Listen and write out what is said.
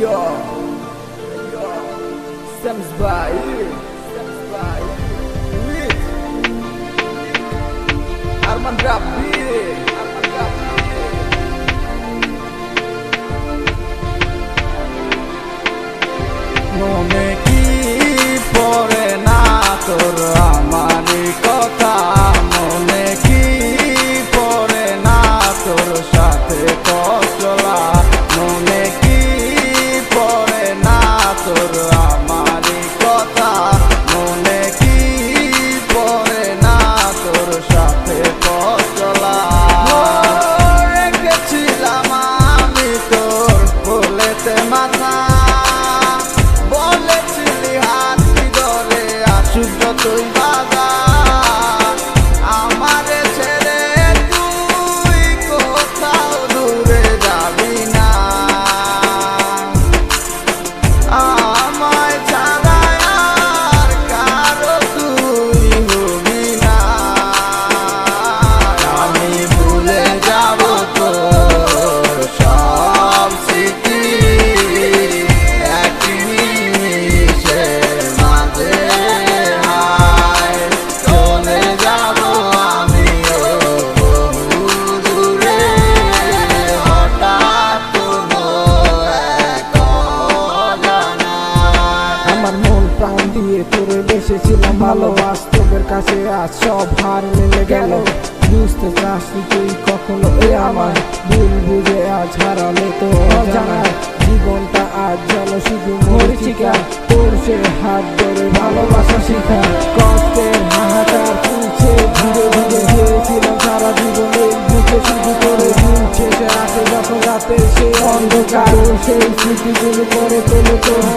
Yo, yo, estamos bem, estamos bem. Armand Rapi, Armand Rapi. Não দিয়ে তোরে বেসেছিলাম ভালো বাস্তবের কাছে। আজ সব হার মিলে গেল। বুঝতে চাস তুই কখনো এ আমার ভুল বুঝে আজ হারালে তো অজানা। জীবনটা আজ যেন শুধু মরিচিকা। তোর সে হাত ধরে ভালোবাসা শিখা। কষ্টের রাতে সে অন্ধকার সেই স্মৃতিগুলো করে তোলে তোর